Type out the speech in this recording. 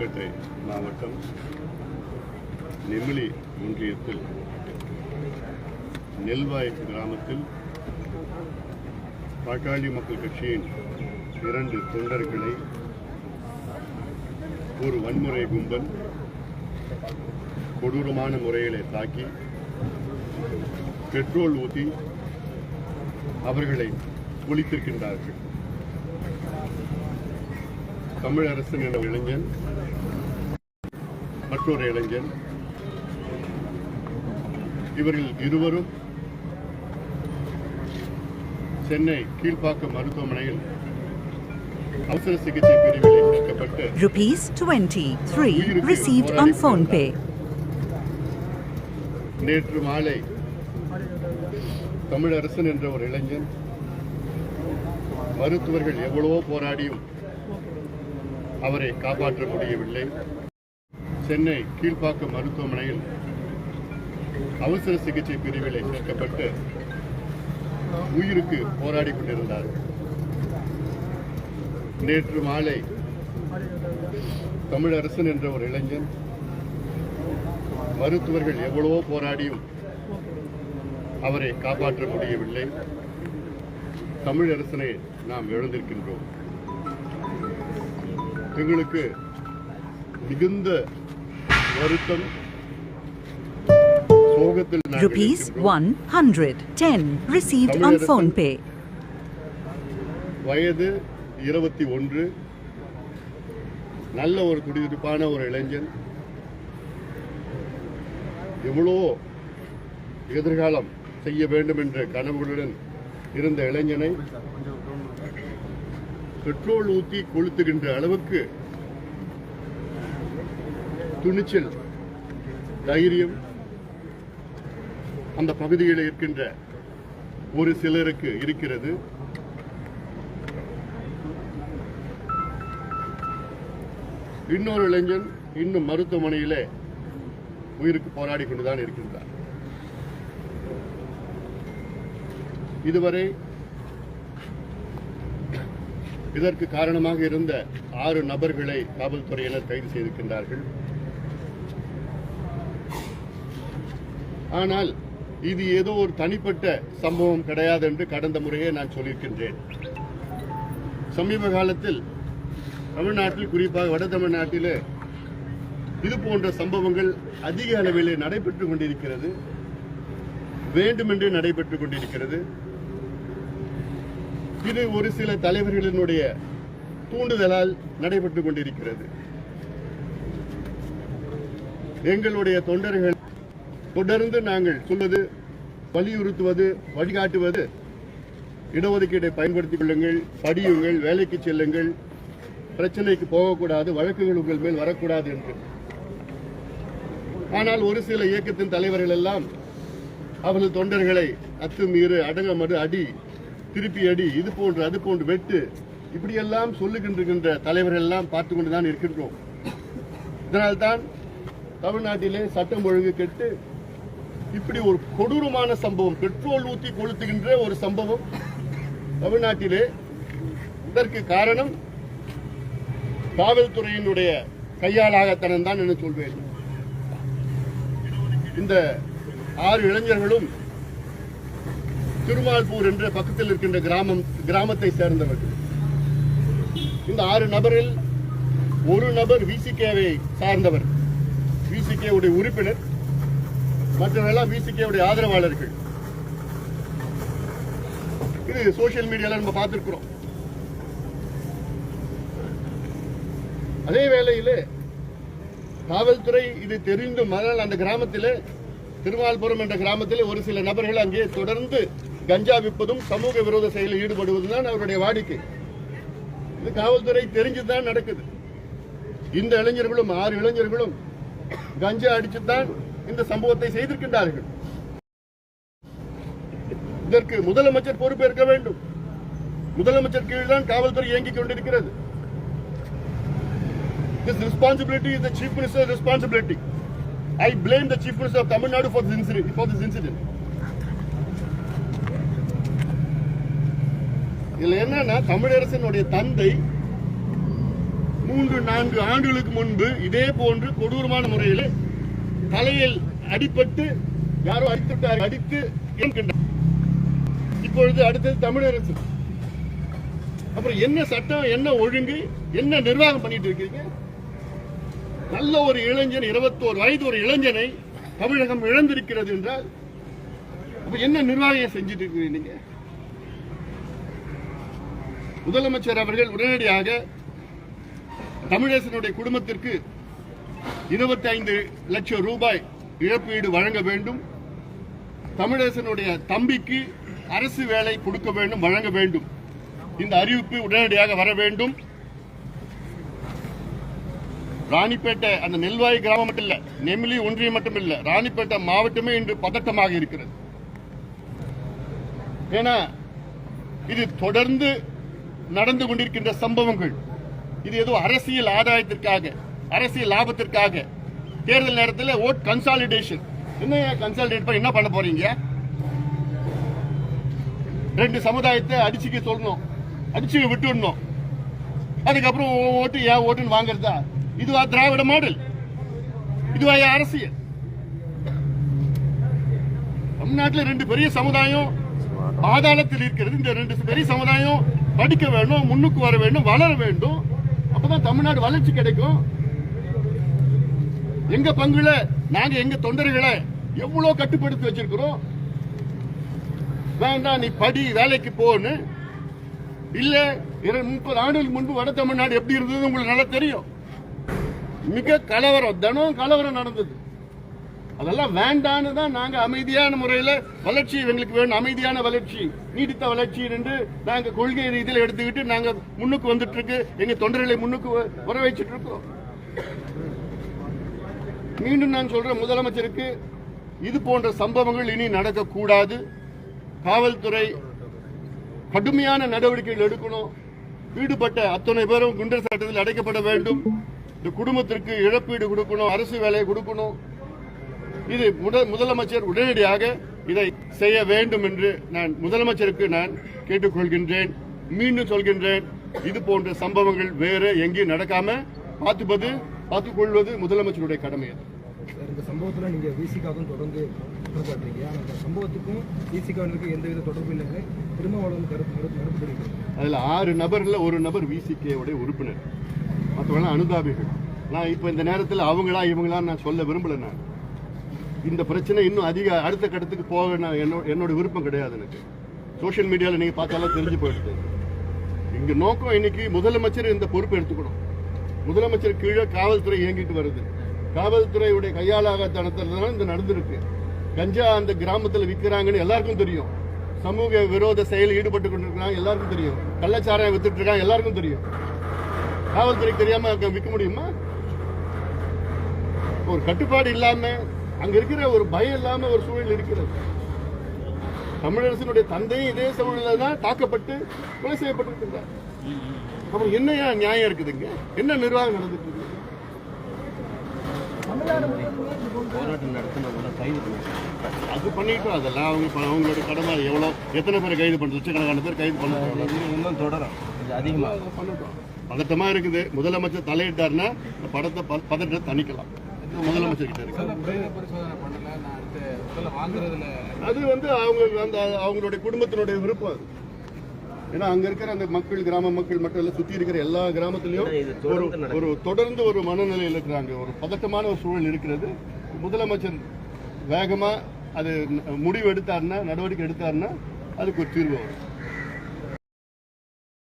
புதுக்கோட்டை மாவட்டம் நெமிலி ஒன்றியத்தில் நெல்வாய் கிராமத்தில் பாட்டாளி மக்கள் கட்சியின் இரண்டு தொண்டர்களை ஒரு வன்முறை கும்பல் கொடூரமான முறைகளை தாக்கி பெட்ரோல் ஊற்றி அவர்களை ஒழித்திருக்கின்றார்கள். தமிழரசன் என்ற இளைஞன் மற்றொரு இளைஞன். இவர்கள் இருவரும் சென்னை கீழ்ப்பாக்கம் மருத்துவமனையில் அவசர சிகிச்சை பிரிவிலே சேர்க்கப்பட்டு Rupees 23 received on phone pay. நேற்று மாலை தமிழரசன் என்ற ஒரு இளைஞன் மருத்துவர்கள் எவ்வளவோ போராடியும் அவரை காப்பாற்ற முடியவில்லை. சென்னை கீழ்ப்பாக்கம் மருத்துவமனையில் அவசர சிகிச்சை பிரிவில் சேர்க்கப்பட்டு உயிருக்கு போராடி கொண்டிருந்தார். நேற்று மாலை தமிழரசன் என்ற ஒரு இளைஞன் மருத்துவர்கள் எவ்வளவோ போராடியும் அவரை காப்பாற்ற முடியவில்லை. தமிழரசனை நாம் எழுந்திருக்கின்றோம். எங்களுக்கு மிகுந்த வருத்தம் Rupees இருக்கின்றோம். 110 received on phone pay. வயது இருபத்தி ஒன்று நல்ல ஒரு துடிதுடிப்பான ஒரு இளைஞன் எவ்வளோ எதிர்காலம் செய்ய வேண்டும் என்ற கனவுகளுடன் இருந்த இளைஞனை பெட்ரோல் ஊற்றி கொளுத்துகின்ற அளவுக்கு துணிச்சல் தைரியம் அந்த பகுதியில் இருக்கின்ற ஒரு சிலருக்கு இருக்கிறது. இன்னொரு இளைஞன் இன்னும் மருத்துவமனையிலே உயிருக்கு போராடி கொண்டுதான் இருக்கின்றார். இதுவரை இதற்கு காரணமாக இருந்த ஆறு நபர்களை காவல்துறையினர் கைது செய்திருக்கின்றார்கள். ஆனால் இது ஏதோ ஒரு தனிப்பட்ட சம்பவம் கிடையாது என்று கடந்த முறையே நான் சொல்லியிருக்கின்றேன். சமீப காலத்தில் தமிழ்நாட்டில் குறிப்பாக வட தமிழ்நாட்டில் இது போன்ற சம்பவங்கள் அதிக அளவில் நடைபெற்றுக் கொண்டிருக்கிறது. வேண்டுமென்றே நடைபெற்றுக் கொண்டிருக்கிறது. இது ஒரு சில தலைவர்களினுடைய தூண்டுதலால் நடைபெற்றுக் கொண்டிருக்கிறது. எங்களுடைய தொண்டர்கள் தொடர்ந்து நாங்கள் சொல்வது வலியுறுத்துவது வழிகாட்டுவது. இடஒதுக்கீட்டை பயன்படுத்திக் கொள்ளுங்கள் படியுங்கள் வேலைக்கு செல்லுங்கள். பிரச்சனைக்கு போகக்கூடாது வழக்குகள் உங்கள் மேல் வரக்கூடாது என்று. ஆனால் ஒரு சில இயக்கத்தின் தலைவர்கள் எல்லாம் அவர்கள் தொண்டர்களை அத்துமீறு அடங்கமடு அடி திருப்பி அடி இது போன்று அது போன்று வெட்டு இப்படியெல்லாம் சொல்லுகின்றிருக்கின்ற தலைவர்கள் எல்லாம் பார்த்து கொண்டுதான் இருக்கின்றோம். இதனால்தான் தமிழ்நாட்டிலே சட்டம் ஒழுங்கு கெட்டு இப்படி ஒரு கொடூரமான சம்பவம் பெட்ரோல் ஊத்தி கொளுத்துகின்ற ஒரு சம்பவம் தமிழ்நாட்டிலே. இதற்கு காரணம் காவல்துறையினுடைய கையாளாகத்தனம் தான் என்று சொல்வேன். இந்த ஆறு இளைஞர்களும் திருமால்பூர் என்ற பக்கத்தில் இருக்கின்ற கிராமம் கிராமத்தை சேர்ந்தவர்கள். இந்த ஆறு நபரில் ஒரு நபர் விசிகேவை சார்ந்தவர். விசிகே உடைய உறுப்பினர். மற்றவெல்லாம் பிசிகேவுடைய ஆதரவாளர்கள். இது சோசியல் மீடியால நம்ம பார்த்திருக்கிறோம். அதே வேளையிலே காவல்துறை இது தெரிந்தும் ஆனால் அந்த கிராமத்திலே திருமால்புரம் என்ற கிராமத்திலே ஒரு சில நபர்கள் அங்கே தொடர்ந்து கஞ்சா விற்பதும் சமூக விரோத செயலில் ஈடுபடுவதும் தான் அவருடைய வாடிக்கை. இது காவல்துறை தெரிஞ்சுதான் நடக்குது. இந்த இளைஞர்களும் ஆறு இளைஞர்களும் கஞ்சா அடிச்சுதான் இந்த சம்பவத்தை செய்திருக்கின்றார்கள் இதற்கு முதலமைச்சர் பொறுப்பேற்க வேண்டும் முதலமைச்சர் கீழ்தான் காவல்துறை இயங்கிக் கொண்டிருக்கிறது This responsibility is the Chief Minister's responsibility. I blame the Chief Minister of Tamil Nadu for this incident. For this incident. இதுல என்னன்னா தமிழரசனுடைய தந்தை மூன்று நான்கு ஆண்டுகளுக்கு முன்பு இதே போன்று கொடூரமான முறையில் தலையில் அடிபட்டு யாரோ அடித்துட்டார் அடித்து இப்பொழுது அடுத்தது தமிழரசு. அப்புறம் என்ன சட்டம் என்ன ஒழுங்கு என்ன நிர்வாகம் பண்ணிட்டு இருக்கீங்க? நல்ல ஒரு இளைஞன் இருபத்தோரு வயது ஒரு இளைஞனை தமிழகம் இழந்திருக்கிறது என்றால் அப்ப என்ன நிர்வாகம் செஞ்சிட்டு இருக்கிறீங்க நீங்க? முதலமைச்சர் அவர்கள் உடனடியாக தமிழரசனுடைய குடும்பத்திற்கு இருபத்தி ஐந்து லட்சம் ரூபாய் இழப்பீடு வழங்க வேண்டும். தமிழரசனுடைய தம்பிக்கு அரசு வேலை கொடுக்க வேண்டும் வழங்க வேண்டும். இந்த அறிவிப்பு உடனடியாக வர வேண்டும். ராணிப்பேட்டை அந்த நெல்வாய் கிராமம் மட்டும் இல்ல நெமிலி ஒன்றியம் மட்டும் இல்ல ராணிப்பேட்டை மாவட்டமே இன்று பதட்டமாக இருக்கிறது. ஏன்னா இது தொடர்ந்து நடந்து கொண்டிருக்கின்ற சம்பவங்கள். இது ஏதோ அரசியல் ஆதாயத்திற்காக. அரசியல் லாபத்திற்காக தேர்தல் நேரத்தில் ஓட் கன்சாலிடேஷன் என்ன கன்சாலிடேட் பண்ணி என்ன பண்ண போறீங்க? ரெண்டு சமுதாயத்தை அடிச்சுக்க சொல்லணும். அடிச்சு விட்டுடணும். அதுக்கப்புறம் ஓட்டு ஏன் ஓட்டுன்னு வாங்குறதா? இதுவா திராவிட மாடல்? இதுவா என் அரசியல்? தமிழ்நாட்டில் ரெண்டு பெரிய சமுதாயம் பாதாளத்தில் இருக்கிறது. இந்த ரெண்டு பெரிய சமுதாயம் படிக்க வேணும் முன்னுக்கு வர வேண்டும் வளர வேண்டும். அப்பதான் தமிழ்நாடு வளர்ச்சி கிடைக்கும். எங்க பங்குல நாங்க எங்க தொண்டர்களை எவ்வளவு கட்டுப்படுத்தி வச்சிருக்கிறோம்? வேண்டாம் நீ படி வேலைக்கு போன்னு. இல்ல முப்பது ஆண்டுகளுக்கு முன்பு வட தமிழ்நாடு எப்படி இருந்தது உங்களுக்கு நல்லா தெரியும். மிக கலவரம் தினம் கலவரம் நடந்தது. அதெல்லாம் வேண்டான்னு தான் நாங்க அமைதியான முறையில வளர்ச்சி எங்களுக்கு வேணும் அமைதியான வளர்ச்சி நீடித்த வளர்ச்சி என்று நாங்க கொள்கை ரீதியில் எடுத்துக்கிட்டு நாங்க முன்னுக்கு வந்துட்டு இருக்கு. எங்க தொண்டர்களை முன்னுக்கு வ- வர வச்சுட்டு இருக்கோம். மீண்டும் நான் சொல்றேன் முதலமைச்சருக்கு இது போன்ற சம்பவங்கள் இனி நடக்கக்கூடாது. காவல்துறை கடுமையான நடவடிக்கைகள் எடுக்கணும். ஈடுபட்ட அத்தனை பேரும் குண்டர் சட்டத்தில் அடைக்கப்பட வேண்டும். இந்த குடும்பத்திற்கு இழப்பீடு கொடுக்கணும் அரசு வேலையை கொடுக்கணும். இது முதலமைச்சர் உடனடியாக இதை செய்ய வேண்டும் என்று நான் முதலமைச்சருக்கு நான் கேட்டுக்கொள்கின்றேன் மீண்டும் சொல்கின்றேன். இது போன்ற சம்பவங்கள் வேறு எங்கேயும் நடக்காம பார்த்துப்பது பார்த்துக் கொள்வது முதலமைச்சருடைய கடமை அது. இந்த சம்பவத்தில் நீங்கள் விசிகாவும் தொடர்ந்து குற்றச்சாட்டுறீங்க. ஆனால் இந்த சம்பவத்துக்கும் விசிகாவினருக்கு எந்தவித தொடர்பு இல்லைன்னு திருமாவளவன் கருத்து மறுப்பு தெரிவிக்கிறார் அதில் ஆறு நபர்ல ஒரு நபர் விசிகே உடைய உறுப்பினர். மற்றவங்க அனுதாபிகள். நான் இப்போ இந்த நேரத்தில் அவங்களா இவங்களா நான் சொல்ல விரும்பல நான். இந்த பிரச்சனை இன்னும் அதிக அடுத்த கட்டத்துக்கு போக நான் என்னோட என்னோட விருப்பம் கிடையாது எனக்கு. சோஷியல் மீடியாவில் நீங்கள் பார்த்தாலும் தெரிஞ்சு போயிடுது. இங்க நோக்கம் இன்னைக்கு முதலமைச்சர் இந்த பொறுப்பு எடுத்துக்கணும். முதலமைச்சர் கீழே காவல்துறை இயங்கிட்டு வருது. காவல்துறையுடைய கையாளாகத்தனத்தினால இந்த நடந்திருக்கு. கஞ்சா அந்த கிராமத்தில் விற்கிறாங்கன்னு எல்லாருக்கும் தெரியும். சமூக விரோத செயலில் ஈடுபட்டு கொண்டிருக்கிறாங்க எல்லாருக்கும் தெரியும். கள்ளச்சாராயம் வித்துட்டு இருக்காங்க எல்லாருக்கும் தெரியும். காவல்துறைக்கு தெரியாம விற்க முடியுமா? ஒரு கட்டுப்பாடு இல்லாம அங்க இருக்கிற ஒரு பயம் இல்லாம ஒரு சூழல் இருக்கிறது. தமிழரசனுடைய தந்தையும் இதே சூழலில் தான் தாக்கப்பட்டு கொலை செய்யப்பட்டிருக்கிறார். அப்புறம் என்ன நியாயம் இருக்குதுங்க? என்ன நிர்வாகம் நடந்துட்டு இருக்கு? போராட்டம் நடத்தினவங்கள கைது பண்ணிருக்காங்க அது பண்ணிட்டோம். அதெல்லாம் அவங்க அவங்களோட கடமை. எவ்வளோ எத்தனை பேரை கைது பண்ண லட்சக்கணக்கான பேர் கைது பண்ண இன்னும் தொடரும். இது அதிகமாக பண்ணட்டும். இருக்குது. முதலமைச்சர் தலையிட்டாருன்னா இந்த படத்தை பதட்டத்தை தணிக்கலாம். முதலமைச்சர் கிட்ட இருக்கு. அது வந்து அவங்க அந்த அவங்களுடைய குடும்பத்தினுடைய விருப்பம் அது. ஏன்னா அங்க இருக்கிற அந்த மக்கள் கிராம மக்கள் மட்டும் இல்ல சுத்தி இருக்கிற எல்லா கிராமத்திலயும் ஒரு. ஒரு தொடர்ந்து ஒரு மனநிலையில் இருக்கிறாங்க. ஒரு பதட்டமான ஒரு சூழல் இருக்கிறது. முதலமைச்சர் வேகமா அது முடிவு எடுத்தாருன்னா நடவடிக்கை எடுத்தாருன்னா அதுக்கு ஒரு தீர்வு வரும்.